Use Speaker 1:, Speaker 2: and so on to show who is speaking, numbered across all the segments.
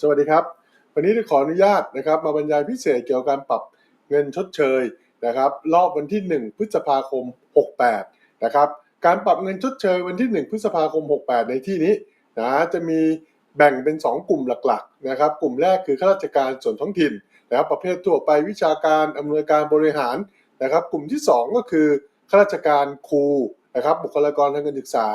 Speaker 1: สวัสดีครับ วันนี้จะขออนุญาตนะครับ มาบรรยายพิเศษเกี่ยวกับการปรับเงินชดเชยนะครับ รอบวันที่ 1 พฤษภาคม 68 นะครับ การปรับเงินชดเชยวันที่ 1 พฤษภาคม 68 ในที่นี้นะจะมีแบ่งเป็น 2 กลุ่มหลักๆนะครับ กลุ่มแรกคือข้าราชการส่วนท้องถิ่นนะครับ ประเภททั่วไปวิชาการอำนวยการบริหารนะครับ กลุ่มที่ 2 ก็คือข้าราชการครูนะครับ บุคลากรทางการศึกษา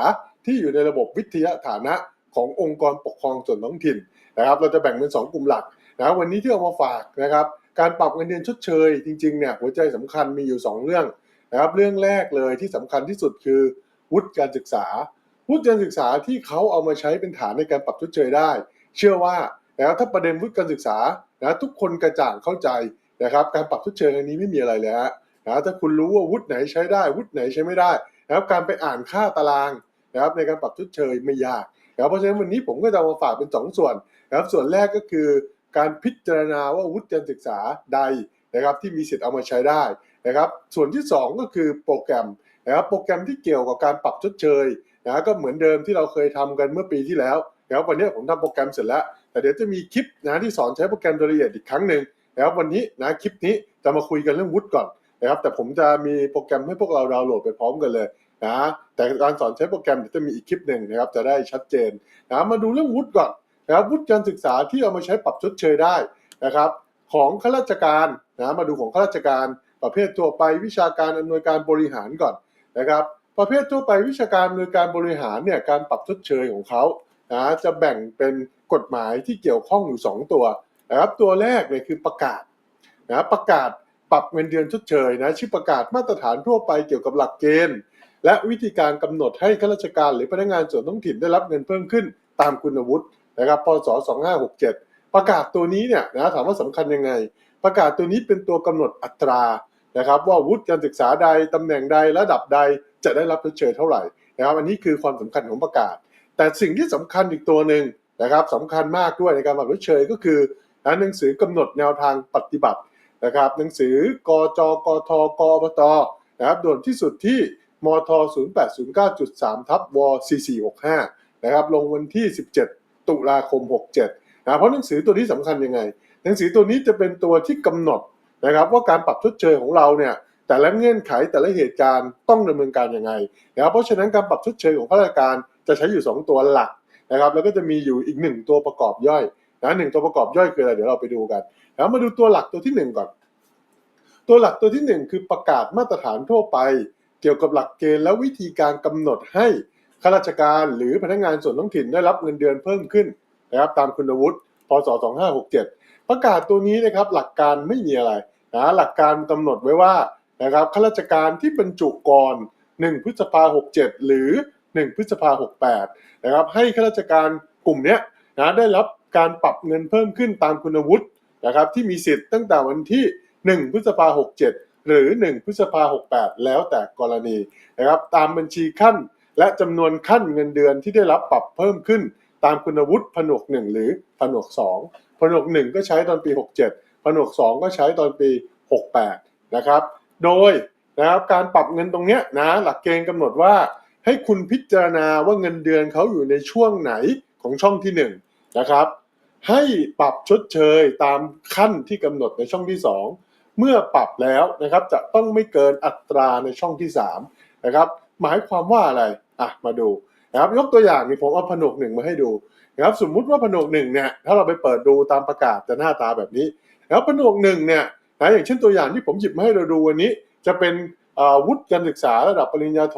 Speaker 1: ที่อยู่ในระบบวิทยาฐานะขององค์กรปกครองส่วนท้องถิ่น นะครับเราจะแบ่งเป็น 2 กลุ่มหลักนะวันนี้ที่เอามาฝากนะครับการปรับเงินเดือนชดเชยจริงๆเนี่ยหัวใจสำคัญมีอยู่ 2 เรื่องนะครับเรื่องแรกเลยที่สำคัญที่สุดคือวุฒิการศึกษา วุฒิการศึกษาที่เขาเอามาใช้เป็นฐานในการปรับชดเชยได้ เชื่อว่านะครับถ้าประเด็นวุฒิการศึกษานะทุกคนกระจ่างเข้าใจนะครับการปรับชดเชยครั้งนี้ไม่มีอะไรเลยฮะนะถ้าคุณรู้ว่าวุฒิไหนใช้ได้วุฒิไหนใช้ไม่ได้นะครับการไปอ่านค่าตารางนะครับในการปรับชดเชยไม่ยากนะครับเพราะฉะนั้นวันนี้ผมก็จะมาฝากเป็น 2 ส่วน นะครับส่วนแรกก็คือการพิจารณาว่าวุฒิการศึกษาใดนะครับที่มีสิทธิ์เอามาใช้ได้นะครับส่วนที่ 2 ก็คือโปรแกรมนะครับโปรแกรมที่เกี่ยวกับการปรับชดเชยนะก็เหมือนเดิมที่เราเคยทำกันเมื่อปีที่แล้วนะครับวันนี้ผมทำโปรแกรมเสร็จแล้ว แต่เดี๋ยวจะมีคลิปนะที่สอนใช้โปรแกรมโดยละเอียดอีกครั้งหนึ่งนะครับวันนี้นะคลิปนี้จะมาคุยกันเรื่องวุฒิก่อนนะครับแต่ผมจะมีโปรแกรมให้พวกเราดาวน์โหลดไปพร้อมกันเลยนะแต่การสอนใช้โปรแกรมจะมีอีกคลิปหนึ่งนะครับจะได้ชัดเจนนะมาดูเรื่องวุฒิก่อน นะครับวุฒิการศึกษาที่เอามาใช้ปรับชดเชยได้นะครับของข้าราชการนะมาดูของข้าราชการประเภททั่วไปวิชาการอำนวยการบริหารก่อนนะครับ ประเภททั่วไปวิชาการอำนวยการบริหารเนี่ยการปรับชดเชยของเขานะจะแบ่งเป็นกฎหมายที่เกี่ยวข้องอยู่ 2 ตัวนะครับตัวแรกเนี่ยคือประกาศนะประกาศปรับเงินเดือนชดเชยนะชื่อประกาศมาตรฐานทั่วไปเกี่ยวกับหลักเกณฑ์ และวิธีการกำหนดให้ข้าราชการหรือพนักงานส่วนท้องถิ่นได้รับเงินเพิ่มขึ้นตามคุณวุฒิ นะครับพศ2567 ประกาศตัวนี้เนี่ยนะถามว่าสำคัญยังไง ประกาศตัวนี้เป็นตัวกำหนดอัตรานะครับว่าวุฒิการศึกษาใดตำแหน่งใดระดับใดจะได้รับเชยเท่าไหร่นะครับอันนี้คือความสำคัญของประกาศ แต่สิ่งที่สำคัญอีกตัวหนึ่งนะครับสำคัญมากด้วยในการปรับเชยก็คือหนังสือกำหนดแนวทางปฏิบัตินะครับหนังสือกจกทกอบตนะครับด่วนที่สุดที่มท 0809.3 ทับว4465 นะครับ ลงวันที่ 17 ตุลาคม 67นะเพราะหนังสือตัวนี้สำคัญยังไง หนังสือตัวนี้จะเป็นตัวที่กำหนดนะครับว่าการปรับชดเชยของเราเนี่ยแต่ละเงื่อนไขแต่ละเหตุการณ์ต้องดำเนินการยังไงนะครับเพราะฉะนั้นการปรับชดเชยของข้าราชการจะใช้อยู่ 2 ตัวหลักนะครับแล้วก็จะมีอยู่อีกหนึ่งตัวประกอบย่อยนะหนึ่งตัวประกอบย่อยคืออะไรเดี๋ยวเราไปดูกันนะมาดูตัวหลักตัวที่หนึ่งก่อน ตัวหลักตัวที่หนึ่งคือประกาศมาตรฐานทั่วไป เกี่ยวกับหลักเกณฑ์และวิธีการกำหนดให้ ข้าราชการหรือพนักงานส่วนท้องถิ่นได้รับเงินเดือนเพิ่มขึ้นนะครับตามคุณวุฒิพศ 2567 ประกาศตัวนี้นะครับหลักการไม่มีอะไรนะหลักการกำหนดไว้ว่านะครับข้าราชการที่บรรจุก่อน 1 พฤษภา 67 หรือ 1 พฤษภา 68 นะครับให้ข้าราชการกลุ่มนี้นะได้รับการปรับเงินเพิ่มขึ้นตามคุณวุฒินะครับที่มีสิทธิ์ตั้งแต่วันที่ 1 พฤษภา 67 หรือ 1 พฤษภา 68 แล้วแต่กรณีนะครับตามบัญชีขั้น และจำนวนขั้นเงินเดือนที่ได้รับปรับเพิ่มขึ้น ตามคุณวุฒิผนวก1หรือผนวก2ผนวก1ก็ใช้ตอนปี 67ผนวก2ก็ใช้ตอนปี 68 นะครับ โดยนะครับการปรับเงินตรงเนี้ยนะหลักเกณฑ์กำหนดว่าให้คุณพิจารณาว่าเงินเดือนเขาอยู่ในช่วงไหนของช่องที่1นะครับ ให้ปรับชดเชยตามขั้นที่กำหนดในช่องที่ 2 เมื่อปรับแล้วนะครับจะต้องไม่เกินอัตราในช่องที่3นะครับหมายความว่าอะไร อะมาดูนะครับยกตัวอย่างนี่ผมเอาผนวกหนึ่งมาให้ดูนะครับสมมุติว่าผนวกหนึ่งเนี่ยถ้าเราไปเปิดดูตามประกาศจะหน้าตาแบบนี้แล้วผนวกหนึ่งเนี่ยนะอย่างเช่นตัวอย่างที่ผมหยิบมาให้เราดูวันนี้ จะเป็นวุฒิการศึกษาระดับปริญญาโท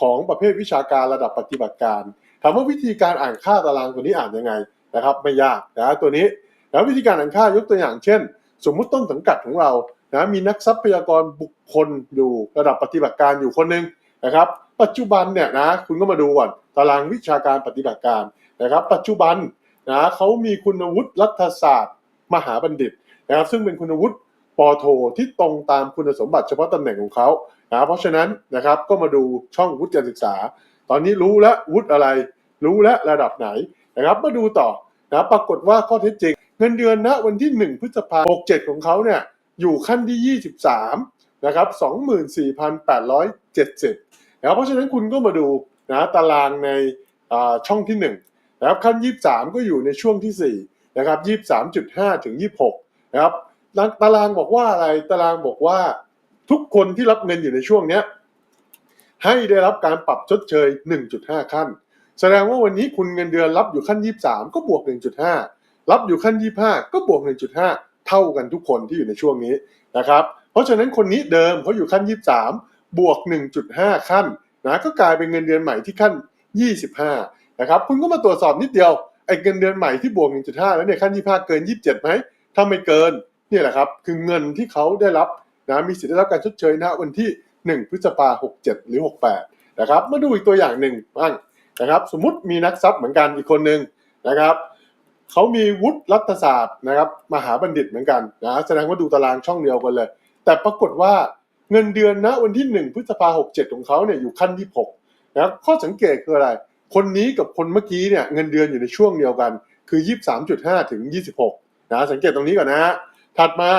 Speaker 1: ของประเภทวิชาการระดับปฏิบัติการถามว่าวิธีการอ่านค่าตารางตัวนี้อ่านยังไงนะครับไม่ยากนะตัวนี้แล้ววิธีการอ่านค่ายกตัวอย่างเช่น สมมุติต้นสังกัดของเรานะมีนักทรัพยากรบุคคลอยู่ระดับปฏิบัติการอยู่คนหนึ่งนะครับ ปัจจุบันเนี่ยนะคุณก็มาดูก่อนตารางวิชาการปฏิบัติการนะครับ ปัจจุบันนะเขามีคุณวุฒิรัฐศาสตร์ มหาบัณฑิตนะครับ ซึ่งเป็นคุณวุฒิปอโทที่ตรงตามคุณสมบัติเฉพาะตำแหน่งของเขานะเพราะฉะนั้นนะครับก็มาดูช่องวุฒิการศึกษา ตอนนี้รู้แล้ววุฒิอะไร รู้แล้วระดับไหนนะครับมาดูต่อนะปรากฏว่าข้อเท็จจริง เงินเดือนณวันที่ 1 พฤษภาคม67 ของเขาเนี่ยอยู่ขั้นที่ 23นะครับ24,870 นะครับเพราะฉะนั้นคุณก็มาดูนะตารางในช่องที่1นะครับขั้น 23 ก็อยู่ในช่วงที่นะครับ23.5 ถึง 26นะครับตารางบอกว่าอะไรตารางบอกว่าทุกคนที่รับเงินอยู่ในช่วงเนี้ยให้ได้รับการปรับชดเชย 1.5 ขั้น แสดงว่าวันนี้คุณเงินเดือนรับอยู่ขั้น 23 ก็บวก 1.5 รับอยู่ขั้น 25 ก็บวก 1.5 เท่ากันทุกคนที่อยู่ในช่วงนี้นะครับ เพราะฉะนั้นคนนี้เดิมเขาอยู่ขั้น 23 บวก 1.5 ขั้นนะก็กลายเป็นเงินเดือนใหม่ที่ขั้น 25 นะครับคุณก็มาตรวจสอบนิดเดียวไอ้เงินเดือนใหม่ที่บวก 1.5 แล้วเนี่ยขั้น 25 เกิน 27ไหมถ้าไม่เกินนี่แหละครับคือเงินที่เขาได้รับนะมีสิทธิ์ได้รับการชดเชยณวันที่ 1 พฤษภา67หรือ 68 นะครับมาดูอีกตัวอย่างหนึ่งบ้างนะครับ สมมุติมีนักทรัพย์เหมือนกันอีกคนหนึ่งนะครับเขามีวุฒิรัฐศาสตร์นะครับมหาบัณฑิตเหมือนกันนะแสดงว่าดูตารางช่องเดียวกันเลย แต่ปรากฏว่า เงินเดือนณวันที่ 1 พฤษภา67ของเขาเนี่ยอยู่ขั้น26นะครับข้อสังเกตคืออะไร คนนี้กับคนเมื่อกี้เนี่ยเงินเดือนอยู่ในช่วงเดียวกัน คือ 23.5 ถึง 26นะสังเกตตรงนี้ก่อนนะฮะถัดมา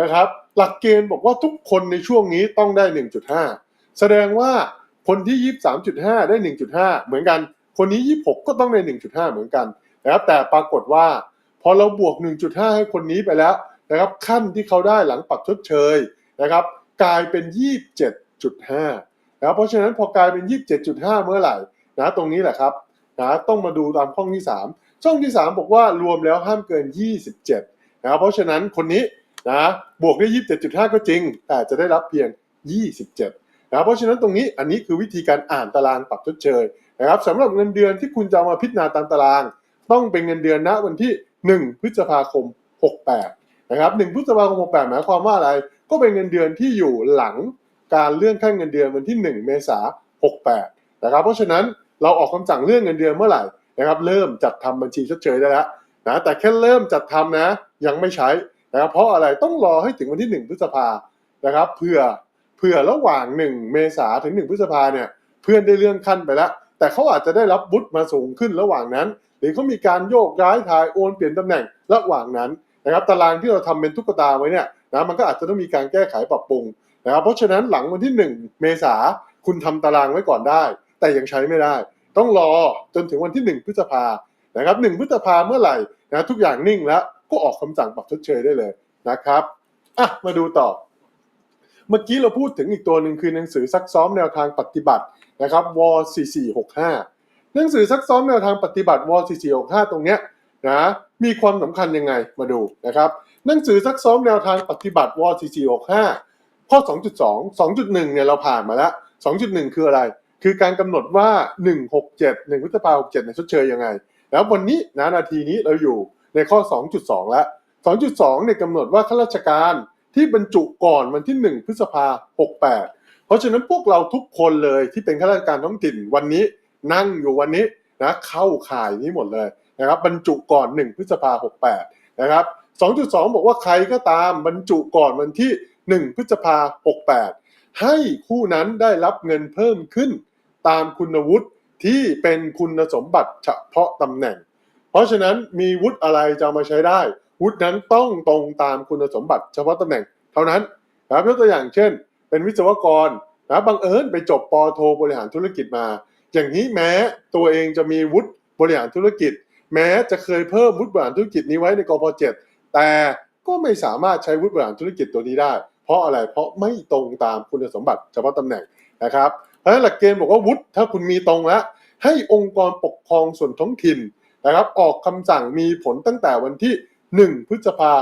Speaker 1: นะครับ หลักเกณฑ์บอกว่าทุกคนในช่วงนี้ต้องได้ 1.5 แสดงว่าคนที่ 23.5 ได้ 1.5 เหมือนกัน คนนี้ 26 ก็ต้องได้ 1.5 เหมือนกันนะครับแต่ปรากฏว่า พอเราบวก 1.5 ให้คนนี้ไปแล้วนะครับขั้นที่เขาได้หลังปรับชดเชยนะครับ กลายเป็น 27.5นะครับเพราะฉะนั้นพอกลายเป็น 27.5 เมื่อไหร่นะตรงนี้แหละครับนะต้องมาดูตามช่องที่ 3 ช่องที่ 3 บอกว่ารวมแล้วห้ามเกิน 27นะครับเพราะฉะนั้นคนนี้นะบวกได้ 27.5 ก็จริง แต่จะได้รับเพียง 27นะครับเพราะฉะนั้นตรงนี้อันนี้คือวิธีการอ่านตารางปรับชดเชยนะครับสำหรับเงินเดือนที่คุณจะามาพิจารณาตามตาราง ต้องเป็นเงินเดือนณวันที่ 1 พฤษภาคม 68นะครับ1พฤษภาคม 68 หมายความว่าอะไร ก็เป็นเงินเดือนที่อยู่หลังการเลื่อนขั้นเงินเดือนวันที่ 1 เมษายน68นะครับเพราะฉะนั้นเราออกคำสั่งเลื่อนเงินเดือนเมื่อไหร่นะครับเริ่มจัดทำบัญชีชดเชยได้แล้วนะแต่แค่เริ่มจัดทำนะยังไม่ใช้นะครับเพราะอะไรต้องรอให้ถึงวันที่ 1 พฤษภานะครับเพื่อเพื่อระหว่าง 1 เมษาถึง 1 พฤษภาเนี่ยเพื่อนได้เลื่อนขั้นไปแล้ว แต่เขาอาจจะได้รับบุตรมาสูงขึ้นระหว่างนั้น หรือเขามีการโยกย้ายถ่ายโอนเปลี่ยนตำแหน่งระหว่างนั้นนะครับตารางที่เราทำเป็นตุ๊กตาไว้เนี่ย นะมันก็อาจจะต้องมีการแก้ไขปรับปรุงนะครับเพราะฉะนั้นหลังวันที่ 1 เมษาคุณทำตารางไว้ก่อนได้ แต่ยังใช้ไม่ได้ ต้องรอจนถึงวันที่ 1 พฤษภานะครับ1พฤษภาเมื่อไหร่นะทุกอย่างนิ่งแล้วก็ออกคำสั่งปรับชดเชยได้เลยนะครับอะมาดูต่อ เมื่อกี้เราพูดถึงอีกตัวหนึ่งคือหนังสือซักซ้อมแนวทางปฏิบัตินะครับว4465 หนังสือซักซ้อมแนวทางปฏิบัติว4465 ตรงเนี้ยนะมีความสำคัญยังไงมาดูนะครับ หนังสือซักซ้อมแนวทางปฏิบัติว4465 ข้อ 2.2 2.1 เนี่ยเราผ่านมาแล้ว 2.1 คืออะไร คือการกำหนดว่า 167 1พฤษภา67เนี่ยชดเชยยังไง แล้ววันนี้นะนาทีนี้เราอยู่ในข้อ 2.2 แล้ว 2.2 เนี่ยกำหนดว่าข้าราชการที่บรรจุก่อนวันที่ 1 พฤษภา68 เพราะฉะนั้นพวกเราทุกคนเลยที่เป็นข้าราชการท้องถิ่นวันนี้นั่งอยู่วันนี้นะเข้าข่ายนี้หมดเลยนะครับบรรจุก่อน 1 พฤษภา68 นะครับ 2.2 บอกว่าใครก็ตามบรรจุก่อนวันที่ 1 พฤษภา68 ให้คู่นั้นได้รับเงินเพิ่มขึ้น ตามคุณวุฒิที่เป็นคุณสมบัติเฉพาะตำแหน่ง เพราะฉะนั้นมีวุฒิอะไรจะมาใช้ได้ วุฒินั้นต้องตรงตามคุณสมบัติเฉพาะตำแหน่ง เท่านั้นนะครับยกตัวอย่างเช่น เป็นวิศวกรนะบังเอิญไปจบปโทบริหารธุรกิจมา อย่างนี้แม้ตัวเองจะมีวุฒิบริหารธุรกิจ แม้จะเคยเพิ่มวุฒิบริหารธุรกิจนี้ไว้ในกพ7 แต่ก็ไม่สามารถใช้วุฒิบริหารธุรกิจตัวนี้ได้ เพราะอะไรเพราะไม่ตรงตามคุณสมบัติเฉพาะตำแหน่งนะครับเพราะฉะนั้นหลักเกณฑ์บอกว่าวุฒิถ้าคุณมีตรงแล้วให้องค์กรปกครองส่วนท้องถิ่นนะครับ ออกคำสั่งมีผลตั้งแต่วันที่ 1 พฤษภา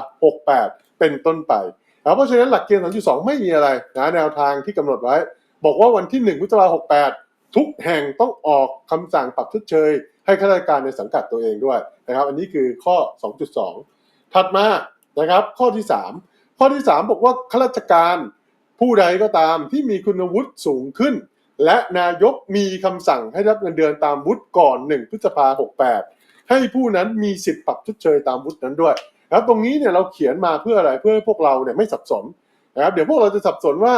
Speaker 1: 68 เป็นต้นไปนะเพราะฉะนั้นหลักเกณฑ์3.2 ไม่มีอะไรนะแนวทางที่กำหนดไว้ บอกว่าวันที่ 1 พฤษภา68 ทุกแห่งต้องออกคำสั่งปรับชดเชย ให้ข้าราชการในสังกัดตัวเองด้วยนะครับ อันนี้คือข้อ 2.2 ถัดมานะครับข้อที่ 3 ข้อที่ 3 บอกว่าข้าราชการผู้ใดก็ตามที่มีคุณวุฒิสูงขึ้น และนายกมีคำสั่งให้รับเงินเดือนตามวุฒิก่อน 1 พฤษภาคม68 ให้ผู้นั้นมีสิทธิ์ปรับชดเชยตามวุฒินั้นด้วยนะครับตรงนี้เนี่ยเราเขียนมาเพื่ออะไรเพื่อให้พวกเราเนี่ยไม่สับสนนะครับเดี๋ยวพวกเราจะสับสนว่า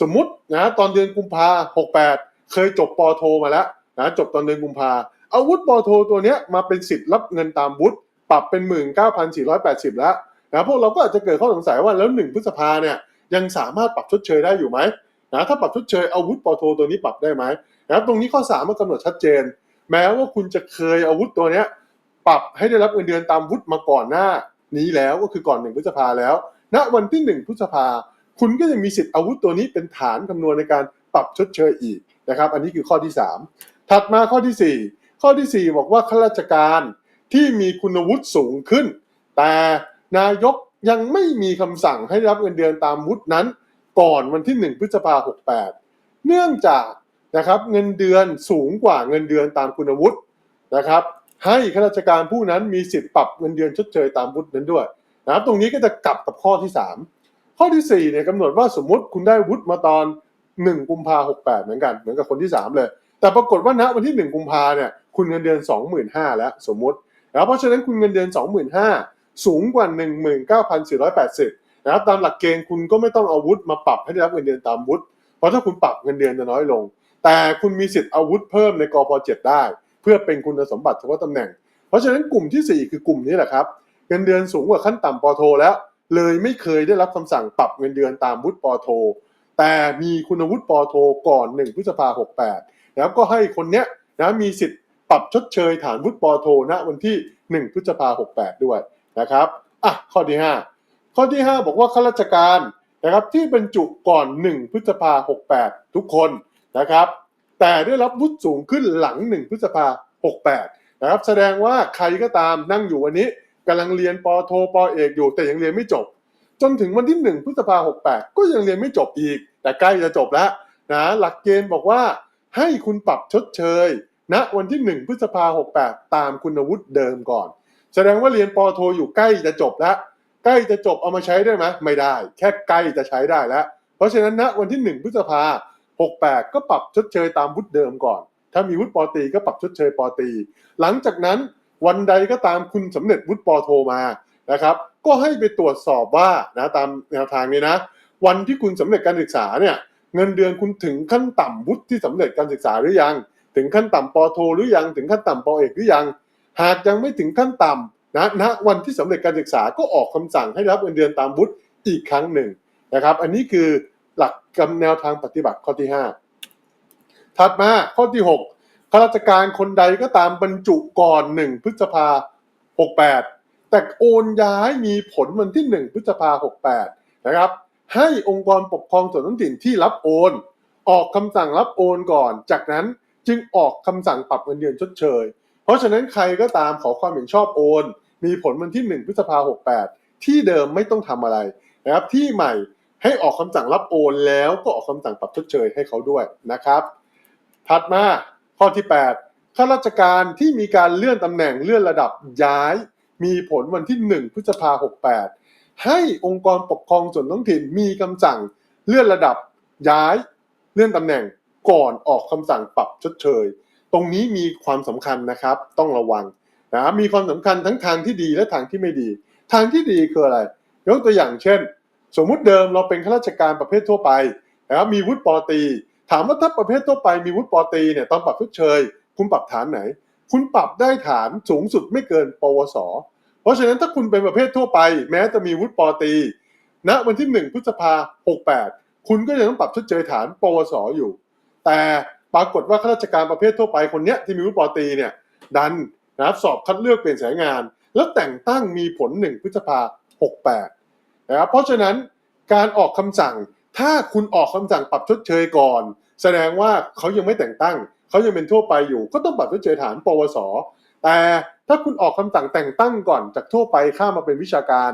Speaker 1: สมมุตินะตอนเดือนกุมภา68 เคยจบปอโทมาแล้วนะจบตอนเดือนกุมภาเอาวุฒิปอโทตัวเนี้ยมาเป็นสิทธิ์รับเงินตามวุฒิ ปรับเป็น 19,480 แล้วนะพวกเราก็อาจจะเกิดข้อสงสัยว่าแล้ว 1 พฤษภาเนี่ยยังสามารถปรับชดเชยได้อยู่ไหมนะถ้าปรับชดเชยอาวุฒิปอโทตัวนี้ปรับได้ไหมนะครับตรงนี้ข้อ 3 มันกำหนดชัดเจน แม้ว่าคุณจะเคยอาวุธตัวเนี้ยปรับให้ได้รับเงินเดือนตามวุฒิมาก่อนหน้านี้แล้วก็คือก่อนหนึ่งพฤษภาแล้วณวันที่หนึ่งพฤษภา คุณก็จะมีสิทธิ์อาวุธตัวนี้เป็นฐานคำนวณในการปรับชดเชยอีกนะครับ อันนี้คือข้อที่ 3 ถัดมาข้อทีสี่4 ข้อทีสี่ 4 บอกว่าข้าราชการ ที่มีคุณวุฒิสูงขึ้น แต่นายกยังไม่มีคำสั่งให้รับเงินเดือนตามวุฒินั้น ก่อนวันที่ 1 พฤษภาคม68 เนื่องจากนะครับเงินเดือนสูงกว่าเงินเดือนตามคุณวุฒินะครับให้ข้าราชการผู้นั้นมีสิทธิ์ปรับเงินเดือนชดเชยตามวุฒินั้นด้วยนะครับตรงนี้ก็จะกลับกับข้อที่ 3 ข้อที่4เนี่ยกำหนดว่าสมมติคุณได้วุฒิมาตอน 1 กุมภาหกแปดเหมือนกันเหมือนกับคนที่ 3 เลย แต่ปรากฏว่าณวันที่ 1 กุมภาเนี่ยคุณเงินเดือน 25,000 แล้วสมมติ นะครับเพราะฉะนั้นคุณเงินเดือน 25,000 สูงกว่า 19,480นะครับตามหลักเกณฑ์คุณก็ไม่ต้องเอาวุฒิมาปรับให้ได้รับเงินเดือนตามวุฒิเพราะถ้าคุณปรับเงินเดือนจะน้อยลง แต่คุณมีสิทธิ์อาวุธเพิ่มในกพ7ได้ เพื่อเป็นคุณสมบัติเฉพาะตำแหน่ง เพราะฉะนั้นกลุ่มทีสี่4 คือกลุ่มนี้แหละครับเงินเดือนสูงกว่าขั้นต่ำปอโท แล้ว เลยไม่เคยได้รับคำสั่งปรับเงินเดือนตามวุฒิปอโท แต่มีคุณวุฒิปอโทก่อน1พฤษภาหกแปดแล้วก็ให้คนเนี้ยนะมีสิทธิ์ ปรับชดเชยฐานวุฒิปอโทณวันที่ 1 พฤษภาหกแปดด้วยนะครับอะข้อที่ 5 ข้อที่ 5 บอกว่าข้าราชการนะครับที่บรรจุก่อน 1 พฤษภาหกแปดทุกคนนะครับ แต่ได้รับวุฒิสูงขึ้นหลัง 1 พฤษภาหกแปดนะครับ แสดงว่าใครก็ตามนั่งอยู่วันนี้กำลังเรียนปอโทปอเอกอยู่แต่ยังเรียนไม่จบ จนถึงวันที่ 1 พฤษภาหกแปดก็ยังเรียนไม่จบอีก แต่ใกล้จะจบแล้วนะหลักเกณฑ์บอกว่าให้คุณปรับชดเชย ณวันที่ 1 พฤษภาหกแปดตามคุณวุฒิเดิมก่อน แสดงว่าเรียนปอโทอยู่ใกล้จะจบแล้ว ใกล้จะจบเอามาใช้ได้ไหมไม่ได้ แค่ใกล้จะใช้ได้แล้ว เพราะฉะนั้นณวันที่ 1 พฤษภา68ก็ปรับชดเชยตามวุฒิเดิมก่อน ถ้ามีวุฒิปอตีก็ปรับชดเชยปอตี หลังจากนั้นวันใดก็ตามคุณสำเร็จวุฒิปอโทมานะครับ ก็ให้ไปตรวจสอบว่านะตามแนวทางนี้นะ วันที่คุณสำเร็จการศึกษาเนี่ยเงินเดือนคุณถึงขั้นต่ำวุฒิที่สำเร็จการศึกษาหรือยัง ถึงขั้นต่ำปอโทหรือยังถึงขั้นต่ำปอเอกหรือยัง หากยังไม่ถึงขั้นต่ำนะณวันที่สำเร็จการศึกษาก็ออกคำสั่งให้รับเงินเดือนตามวุฒิอีกครั้งหนึ่งนะครับ อันนี้คือหลักกำแนวทางปฏิบัติข้อที่ 5 ถัดมาข้อที่ 6ข้าราชการคนใดก็ตามบรรจุก่อน1พฤษภา68 แต่โอนย้ายมีผลวันที่1พฤษภา68นะครับให้องค์กรปกครองส่วนท้องถิ่นที่รับโอน ออกคำสั่งรับโอนก่อน จากนั้น จึงออกคำสั่งปรับเงินเดือนชดเชย เพราะฉะนั้นใครก็ตามขอความเห็นชอบโอน มีผลวันที่ 1 พฤษภา68 ที่เดิมไม่ต้องทำอะไรนะครับที่ใหม่ให้ออกคำสั่งรับโอนแล้วก็ออกคำสั่งปรับชดเชยให้เขาด้วยนะครับ ถัดมาข้อที่ 8 ข้าราชการที่มีการเลื่อนตำแหน่งเลื่อนระดับย้าย มีผลวันที่ 1 พฤษภา68 ให้องค์กรปกครองส่วนท้องถิ่นมีคำสั่งเลื่อนระดับย้าย เลื่อนตำแหน่ง ก่อนออกคำสั่งปรับชดเชย ตรงนี้มีความสำคัญนะครับ ต้องระวังนะมีความสำคัญทั้งทางที่ดีและทางที่ไม่ดี ทางที่ดีคืออะไร ยกตัวอย่างเช่น สมมุติเดิมเราเป็นข้าราชการประเภททั่วไปนะครับมีวุฒิปอตี ถามว่าถ้าประเภททั่วไปมีวุฒิปอตีเนี่ยตอนปรับชดเชย คุณปรับฐานไหน คุณปรับได้ฐานสูงสุดไม่เกิน ปวส เพราะฉะนั้นถ้าคุณเป็นประเภททั่วไป แม้จะมีวุฒิปอตีณวันที่ 1 พฤษภา68 คุณก็ยังต้องปรับชดเชยฐาน ปวสอยู่ แต่ปรากฏว่าข้าราชการประเภททั่วไปคนเนี้ยที่มีวุฒิปอตีเนี่ยดันนะครับสอบคัดเลือกเปลี่ยนสายงาน แล้วแต่งตั้งมีผล1พฤษภา68นะครับเพราะฉะนั้นการออกคำสั่งถ้าคุณออกคำสั่งปรับชดเชยก่อน แสดงว่าเขายังไม่แต่งตั้ง เขายังเป็นทั่วไปอยู่ ก็ต้องปรับชดเชยฐานปวส แต่ถ้าคุณออกคำสั่งแต่งตั้งก่อนจากทั่วไปข้ามาเป็นวิชาการ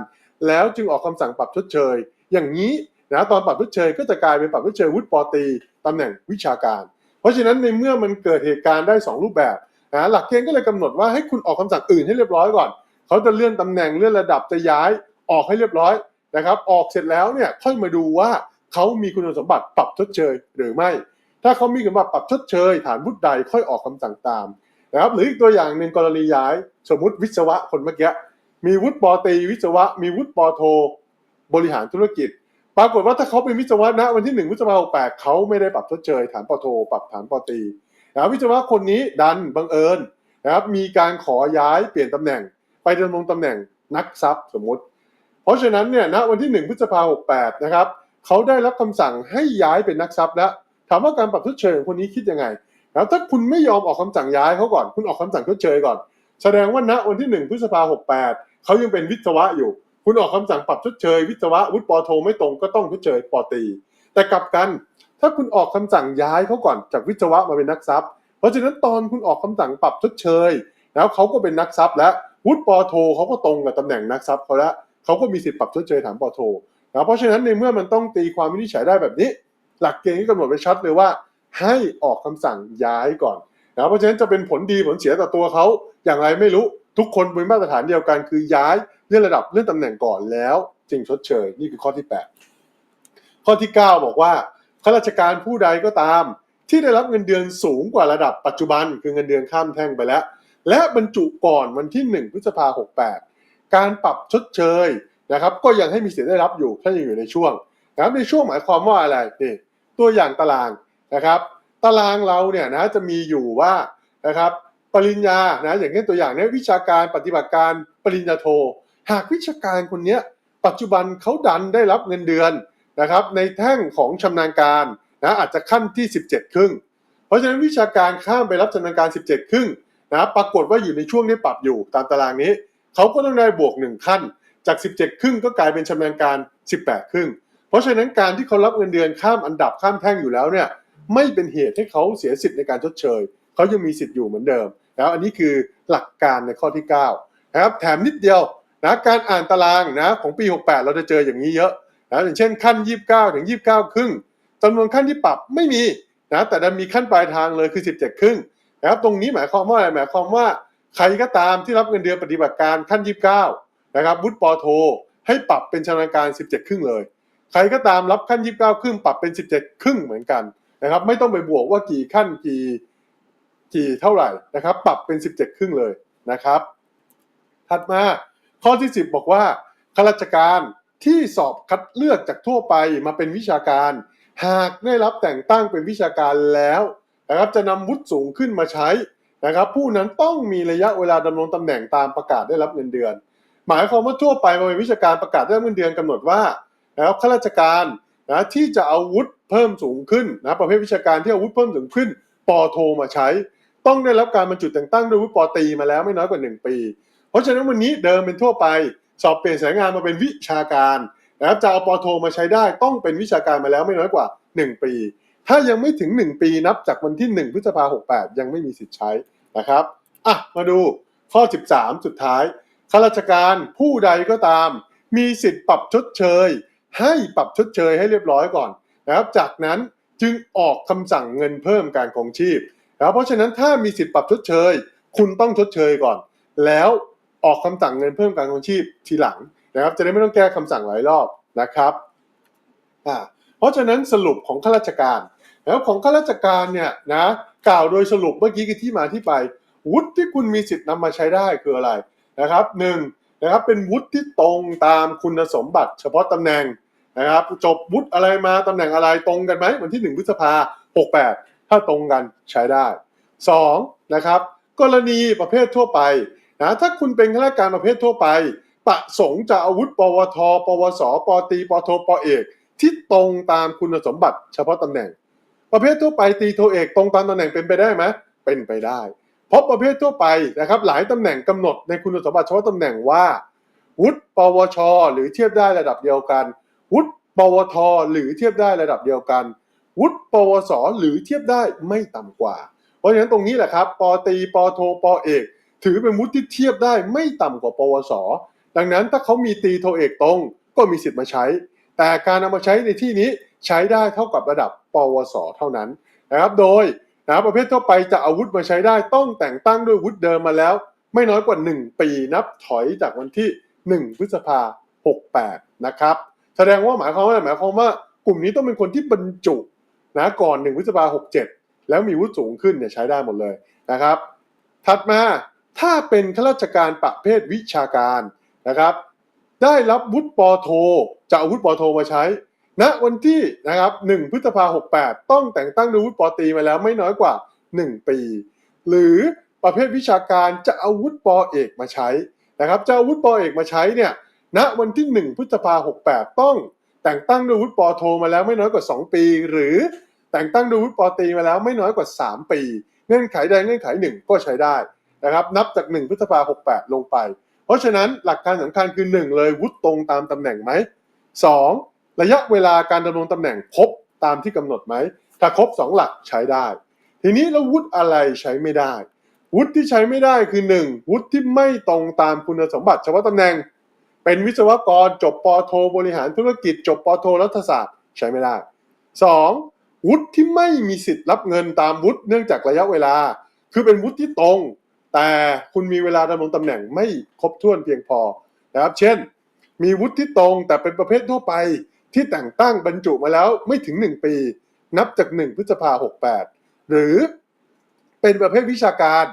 Speaker 1: แล้วจึงออกคำสั่งปรับชดเชย อย่างนี้นะตอนปรับชดเชยก็จะกลายเป็นปรับชดเชยวุฒิปอตี ตำแหน่งวิชาการ เพราะฉะนั้นในเมื่อมันเกิดเหตุการณ์ได้ 2 รูปแบบนะหลักเกณฑ์ก็เลยกำหนดว่าให้คุณออกคำสั่งอื่นให้เรียบร้อยก่อน เขาจะเลื่อนตำแหน่งเลื่อนระดับจะย้ายออกให้เรียบร้อยนะครับ ออกเสร็จแล้วเนี่ยค่อยมาดูว่าเขามีคุณสมบัติปรับชดเชยหรือไม่ ถ้าเขามีคุณสมบัติปรับชดเชย ฐานวุฒิใดค่อยออกคำสั่งตามนะครับหรืออีกตัวอย่างหนึ่งกรณีย้าย สมมติวิศวะคนเมื่อกี้มีวุฒิปอตีวิศวะ มีวุฒิปอโท บริหารธุรกิจ ปรากฏว่าถ้าเขาเป็นวิศวะณวันที่1พฤษภาคม68เขาไม่ได้ปรับชดเชย ฐานปอโท ปรับฐานปอตีนะวิศวะคนนี้ดันบังเอิญนะครับมีการขอย้ายเปลี่ยนตำแหน่ง ไปดำรงตำแหน่งนักทรัพย์สมมติ เพราะฉะนั้นเนี่ยณวันที่1พฤษภาคม68นะครับเขาได้รับคำสั่งให้ย้ายเป็นนักทรัพย์แล้วถามว่าการปรับชดเชยของคนนี้คิดยังไงแล้วถ้าคุณไม่ยอมออกคำสั่งย้ายเขาก่อน คุณออกคำสั่งชดเชยก่อน แสดงว่าณวันที่1พฤษภาหกแปดเขายังเป็นวิศวะอยู่ คุณออกคำสั่งปรับชดเชย วิศวะวุฒิปอโทไม่ตรงก็ต้องชดเชยปอตี แต่กลับกัน ถ้าคุณออกคำสั่งย้ายเขาก่อนจากวิศวะมาเป็นนักทรัพย์ เพราะฉะนั้นตอนคุณออกคำสั่งปรับชดเชย แล้วเขาก็เป็นนักทรัพย์ แล้ววุฒิปอโทเขาก็ตรงกับตำแหน่งนักทรัพย์เขาแล้วเขาก็มีสิทธิ์ปรับชดเชยฐานปอโทนะเพราะฉะนั้นในเมื่อมันต้องตีความวินิจฉัยได้แบบนี้ หลักเกณฑ์ที่กำหนดไว้ชัดเลยว่า ให้ออกคำสั่งย้ายก่อนนะเพราะฉะนั้นจะเป็นผลดีผลเสียต่อตัวเขาอย่างไรไม่รู้ ทุกคนเป็นมาตรฐานเดียวกันคือย้ายเลื่อนระดับเลื่อนตำแหน่งก่อนแล้ว จึงชดเชยนี่คือข้อที่ 8 ข้อที่ 9 บอกว่าข้าราชการผู้ใดก็ตาม ที่ได้รับเงินเดือนสูงกว่าระดับปัจจุบัน คือเงินเดือนข้ามแท่งไปแล้ว และบรรจุก่อนวันที่ 1 พฤษภาคม68 การปรับชดเชยนะครับ ก็ยังให้มีสิทธิ์ได้รับอยู่ถ้ายังอยู่ในช่วงนะครับในช่วงหมายความว่าอะไรนี่ตัวอย่างตารางนะครับ ตารางเราเนี่ยนะจะมีอยู่ว่านะครับ ปริญญานะอย่างเช่นตัวอย่างเนี้ยวิชาการปฏิบัติการปริญญาโท หากวิชาการคนนี้ปัจจุบันเขาดันได้รับเงินเดือนนะครับในแท่งของชำนาญการนะอาจจะขั้นที่ 17 ครึ่ง เพราะฉะนั้นวิชาการข้ามไปรับชำนาญการ 17 ครึ่งนะปรากฏว่าอยู่ในช่วงที่ปรับอยู่ตามตารางนี้เขาก็ต้องได้บวก 1 ขั้น จาก 17 ครึ่งก็กลายเป็นชำนาญการ 18 ครึ่ง เพราะฉะนั้นการที่เขารับเงินเดือนข้ามอันดับข้ามแท่งอยู่แล้วเนี่ยไม่เป็นเหตุให้เขาเสียสิทธิ์ในการชดเชย เขายังมีสิทธิ์อยู่เหมือนเดิมแล้วอันนี้คือหลักการในข้อที่9นะครับแถมนิดเดียวนะการอ่านตารางนะของปี 68 เราจะเจออย่างนี้เยอะนะอย่างเช่นขั้น 29 ถึง 29 ครึ่งจำนวนขั้นที่ปรับไม่มีนะแต่ดันมีขั้นปลายทางเลยคือ 17 ครึ่งนะครับตรงนี้หมายความว่าอะไรหมายความว่าใครก็ตามที่รับเงินเดือนปฏิบัติการขั้น 29 นะครับวุฒิปอโท ให้ปรับเป็นชำนาญการ 17 ครึ่งเลย ใครก็ตามรับขั้น 29 ครึ่งปรับเป็น 17 ครึ่งเหมือนกันนะครับไม่ต้องไปบวกว่ากี่ขั้นกี่ กี่เท่าไหร่นะครับ ปรับเป็น 17 ครึ่งเลยนะครับ ถัดมาข้อที่ 10 บอกว่าข้าราชการที่สอบคัดเลือกจากทั่วไปมาเป็นวิชาการ หากได้รับแต่งตั้งเป็นวิชาการแล้วนะครับจะนำวุฒิสูงขึ้นมาใช้นะครับ ผู้นั้นต้องมีระยะเวลาดำรงตำแหน่งตามประกาศได้รับเงินเดือน หมายความว่าทั่วไปมาเป็นวิชาการประกาศได้รับเงินเดือนกำหนดว่านะครับข้าราชการนะที่จะเอาวุฒิเพิ่มสูงขึ้นนะประเภทวิชาการที่เอาวุฒิเพิ่มสูงขึ้นปอโทมาใช้ ต้องได้รับการบรรจุแต่งตั้งด้วยวุฒิปอตรีมาแล้วไม่น้อยกว่า 1 ปี เพราะฉะนั้นวันนี้เดิมเป็นทั่วไป สอบเปลี่ยนสายงานมาเป็นวิชาการนะครับจะเอาปอโทมาใช้ได้ต้องเป็นวิชาการมาแล้วไม่น้อยกว่า 1 ปี ถ้ายังไม่ถึง 1 ปีนับจากวันที่ 1 พฤษภาคม68ยังไม่มีสิทธิ์ใช้นะครับอะมาดูข้อ 13 สุดท้ายข้าราชการผู้ใดก็ตาม มีสิทธิ์ปรับชดเชย ให้ปรับชดเชยให้เรียบร้อยก่อนนะครับจากนั้นจึงออกคำสั่งเงินเพิ่มการคงชีพ นะครับเพราะฉะนั้นถ้ามีสิทธิ์ปรับชดเชย คุณต้องชดเชยก่อน แล้วออกคำสั่งเงินเพิ่มการคงชีพทีหลังนะครับ จะได้ไม่ต้องแก้คำสั่งหลายรอบนะครับอ่าเพราะฉะนั้นสรุปของข้าราชการ แล้วของข้าราชการเนี่ยนะกล่าวโดยสรุปเมื่อกี้คือที่มาที่ไป วุฒิที่คุณมีสิทธิ์นำมาใช้ได้คืออะไรนะครับหนึ่งนะครับเป็นวุฒิที่ตรงตามคุณสมบัติ เฉพาะตำแหน่งนะครับจบวุฒิอะไรมาตำแหน่งอะไรตรงกันไหมวันที่ 1 พฤษภา68 ถ้าตรงกันใช้ได้ 2 นะครับกรณีประเภททั่วไปนะถ้าคุณเป็นข้าราชการประเภททั่วไป ประสงค์จะอาวุธ ปวท ปวส ปตีปโทปเอก ที่ตรงตามคุณสมบัติเฉพาะตำแหน่ง ประเภททั่วไปตีโทเอกตรงตามตำแหน่งเป็นไปได้ไหมเป็นไปได้ เพราะประเภททั่วไปนะครับหลายตำแหน่งกำหนดในคุณสมบัติเฉพาะตำแหน่งว่า วุฒิปวช หรือเทียบได้ระดับเดียวกัน วุฒิปวท หรือเทียบได้ระดับเดียวกัน วุฒิปวส หรือเทียบได้ไม่ต่ำกว่า เพราะฉะนั้นตรงนี้แหละครับปตีปโทปเอก ถือเป็นวุฒิที่เทียบได้ไม่ต่ำกว่า ปวส ดังนั้นถ้าเขามีตีโทเอกตรงก็มีสิทธิ์มาใช้ แต่การนำมาใช้ในที่นี้ใช้ได้เท่ากับระดับ ปวส เท่านั้นนะครับ โดยนะประเภททั่วไปจะอาวุธมาใช้ได้ต้องแต่งตั้งด้วยวุฒิเดิมมาแล้ว ไม่น้อยกว่า 1 ปีนับถอยจากวันที่ 1 พฤษภา68 นะครับ แสดงว่าหมายความว่าอะไรหมายความว่ากลุ่มนี้ต้องเป็นคนที่บรรจุ นะก่อน1พฤษภา67แล้วมีวุฒิสูงขึ้นเนี่ยใช้ได้หมดเลยนะครับ ถัดมาถ้าเป็นข้าราชการประเภทวิชาการนะครับ ได้รับวุฒิปอโทจะเอาวุฒิปอโทมาใช้ณวันที่นะครับ1พฤษภา68ต้องแต่งตั้งด้วยวุฒิปอตีมาแล้วไม่น้อยกว่า 1 ปี หรือประเภทวิชาการจะเอาวุฒิปอเอกมาใช้นะครับจะเอาวุฒิปอเอกมาใช้เนี่ยณวันที่ 1 พฤษภา68ต้องแต่งตั้งด้วยวุฒิปอโทมาแล้วไม่น้อยกว่า 2 ปี หรือ แต่งตั้งด้วยวุฒิปอตีมาแล้วไม่น้อยกว่า 3 ปี เงื่อนไขใดเงื่อนไขหนึ่งก็ใช้ได้นะครับนับจาก 1 พฤษภา 68 ลงไป เพราะฉะนั้นหลักการสำคัญคือ 1 เลยวุฒิตรงตามตำแหน่งไหม 2. ระยะเวลาการดำรงตำแหน่งครบตามที่กำหนดไหม ถ้าครบ 2 หลักใช้ได้ ทีนี้แล้ววุฒิอะไรใช้ไม่ได้ วุฒิที่ใช้ไม่ได้คือ 1. วุฒิที่ไม่ตรงตามคุณสมบัติเฉพาะตำแหน่ง เป็นวิศวกรจบปโทบริหารธุรกิจ จบปโทรัฐศาสตร์ใช้ไม่ได้ 2. วุฒิที่ไม่มีสิทธิ์รับเงินตามวุฒิเนื่องจากระยะเวลา คือเป็นวุฒิที่ตรง แต่คุณมีเวลาดำรงตำแหน่งไม่ครบถ้วนเพียงพอนะครับ เช่น มีวุฒิที่ตรงแต่เป็นประเภททั่วไปที่แต่งตั้งบรรจุมาแล้วไม่ถึง 1 ปี นับจาก 1 พฤษภา 68 หรือเป็นประเภทวิชาการ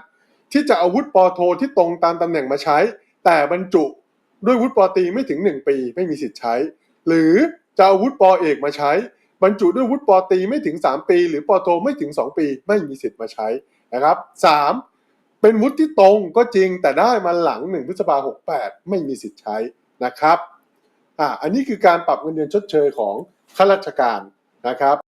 Speaker 1: ที่จะเอาวุฒิปอโทที่ตรงตามตำแหน่งมาใช้ แต่บรรจุด้วยวุฒิปอตรีไม่ถึง 1 ปี ไม่มีสิทธิ์ใช้ หรือจะเอาวุฒิปอเอกมาใช้ บรรจุด้วยวุฒิปอตีไม่ถึง 3 ปี หรือปอโทไม่ถึง 2 ปี ไม่มีสิทธิ์มาใช้นะครับ 3. เป็นวุฒิที่ตรงก็จริงแต่ได้มาหลัง1พฤษภา68ไม่มีสิทธิ์ใช้นะครับอ่าอันนี้คือการปรับเงินเดือนชดเชยของข้าราชการนะครับ